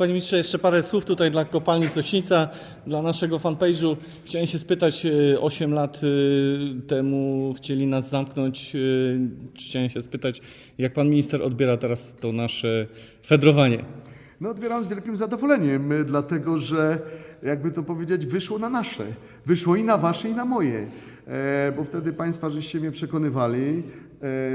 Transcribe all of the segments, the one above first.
Panie ministrze, jeszcze parę słów tutaj dla kopalni Sośnica, dla naszego fanpage'u. Chciałem się spytać, e, 8 lat e, temu chcieli nas zamknąć. e, Chciałem się spytać, jak pan minister odbiera teraz to nasze fedrowanie? No odbieram z wielkim zadowoleniem, dlatego że, jakby to powiedzieć, wyszło na nasze. Wyszło i na wasze, i na moje. E, bo wtedy państwa żeście mnie przekonywali.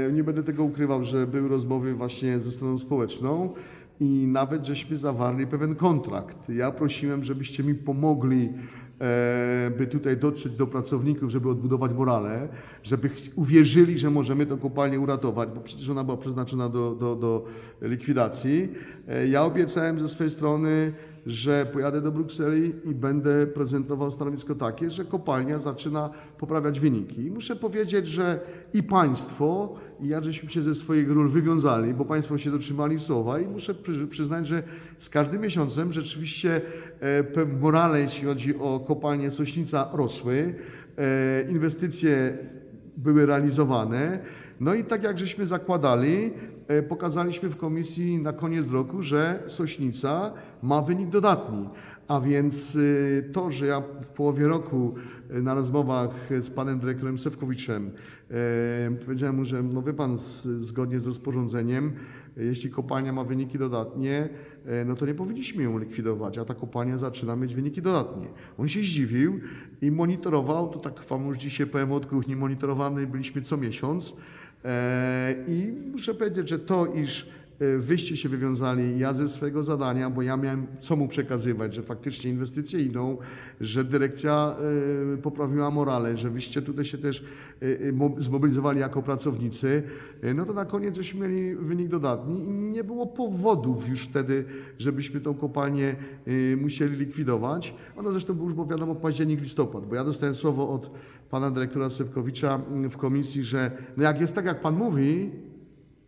E, nie będę tego ukrywał, że były rozmowy właśnie ze stroną społeczną i nawet żeśmy zawarli pewien kontrakt. Ja prosiłem, żebyście mi pomogli e, by tutaj dotrzeć do pracowników, żeby odbudować morale, żeby uwierzyli, że możemy tę kopalnię uratować, bo przecież ona była przeznaczona do, do, do likwidacji. E, Ja obiecałem ze swojej strony, że pojadę do Brukseli i będę prezentował stanowisko takie, że kopalnia zaczyna poprawiać wyniki. I muszę powiedzieć, że i państwo, i ja żeśmy się ze swoich ról wywiązali, bo państwo się dotrzymali słowa i muszę przy- przyznać, że z każdym miesiącem rzeczywiście e, morale, jeśli chodzi o kopalnię Sośnica, rosły. E, Inwestycje były realizowane. No i tak jak żeśmy zakładali, pokazaliśmy w komisji na koniec roku, że Sośnica ma wynik dodatni. A więc y, to, że ja w połowie roku y, na rozmowach z panem dyrektorem Sewkowiczem e, powiedziałem mu, że no wie pan, zgodnie z rozporządzeniem, e, jeśli kopalnia ma wyniki dodatnie, e, no to nie powinniśmy ją likwidować, a ta kopalnia zaczyna mieć wyniki dodatnie. On się zdziwił i monitorował, to tak wam już dzisiaj powiem od kuchni, monitorowany byliśmy co miesiąc e, i muszę powiedzieć, że to, iż e, wyście się wywiązali, ja ze swojego zadania, bo ja miałem co mu przekazywać, że faktycznie inwestycje idą, że dyrekcja e, poprawiła morale, że wyście tutaj się też e, e, mo- zmobilizowali jako pracownicy, e, no to na koniec żeśmy mieli wynik dodatni i nie było powodów już wtedy, żebyśmy tą kopalnię e, musieli likwidować. Ona zresztą był już, bo wiadomo, październik, listopad, bo ja dostałem słowo od pana dyrektora Sewkowicza w komisji, że no jak jest tak, jak pan mówi,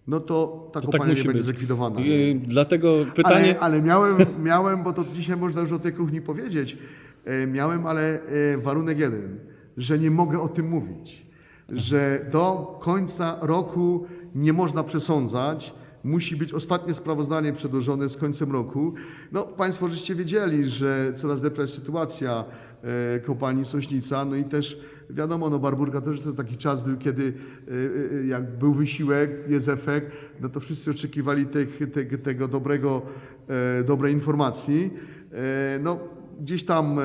no to ta To kopalnia tak nie będzie zlikwidowana. I Dlatego pytanie... Ale, ale miałem, miałem, bo to dzisiaj można już o tej kuchni powiedzieć, e, miałem, ale e, warunek jeden, że nie mogę o tym mówić, że do końca roku nie można przesądzać, musi być ostatnie sprawozdanie przedłożone z końcem roku. No, Państwo żeście wiedzieli, że coraz lepsza jest sytuacja e, kopalni Sośnica, no i też wiadomo, no Barburka też to taki czas był, kiedy e, e, jak był wysiłek, jest efekt, no to wszyscy oczekiwali tych, te, tego dobrego, dobrej informacji. No, gdzieś tam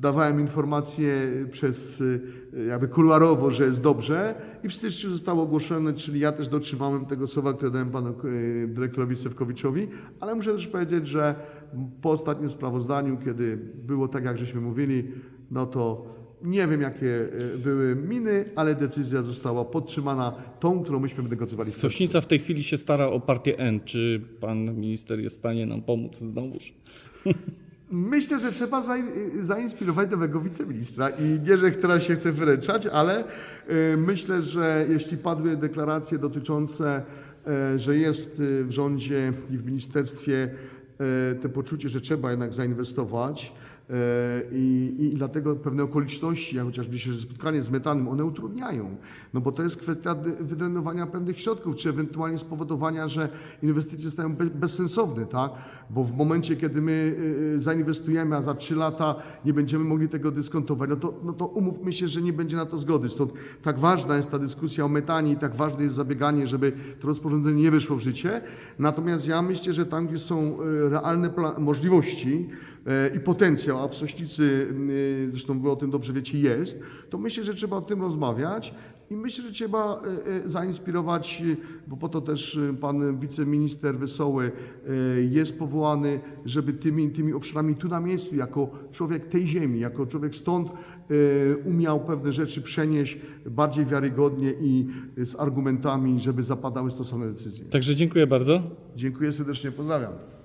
dawałem informacje przez e, jakby kuluarowo, że jest dobrze i w styczniu zostało ogłoszone, czyli ja też dotrzymałem tego słowa, które dałem panu e, dyrektorowi Sewkowiczowi, ale muszę też powiedzieć, że po ostatnim sprawozdaniu, kiedy było tak, jak żeśmy mówili, no to nie wiem, jakie e, były miny, ale decyzja została podtrzymana tą, którą myśmy negocjowali. Sośnica w tej chwili się stara o partię N. Czy pan minister jest w stanie nam pomóc znowuż? Myślę, że trzeba zain- zainspirować nowego wiceministra i nie, że teraz się chce wyręczać, ale y, myślę, że jeśli padły deklaracje dotyczące, y, że jest y, w rządzie i w ministerstwie y, to poczucie, że trzeba jednak zainwestować i, i dlatego pewne okoliczności, jak chociażby dzisiejsze spotkanie z metanem, one utrudniają, no bo to jest kwestia wydrenowania pewnych środków, czy ewentualnie spowodowania, że inwestycje stają be- bezsensowne, tak? Bo w momencie, kiedy my y, y, zainwestujemy, a za trzy lata nie będziemy mogli tego dyskontować, no to, no to umówmy się, że nie będzie na to zgody. Stąd tak ważna jest ta dyskusja o metanie i tak ważne jest zabieganie, żeby to rozporządzenie nie wyszło w życie. Natomiast ja myślę, że tam, gdzie są y, realne możliwości i potencjał, a w Sośnicy, y, zresztą wy o tym dobrze wiecie, jest, to myślę, że trzeba o tym rozmawiać i myślę, że trzeba y, zainspirować, bo po to też pan wiceminister Wesoły jest powołany, żeby tymi, tymi obszarami tu na miejscu, jako człowiek tej ziemi, jako człowiek stąd umiał pewne rzeczy przenieść bardziej wiarygodnie i z argumentami, żeby zapadały stosowne decyzje. Także dziękuję bardzo. Dziękuję serdecznie, pozdrawiam.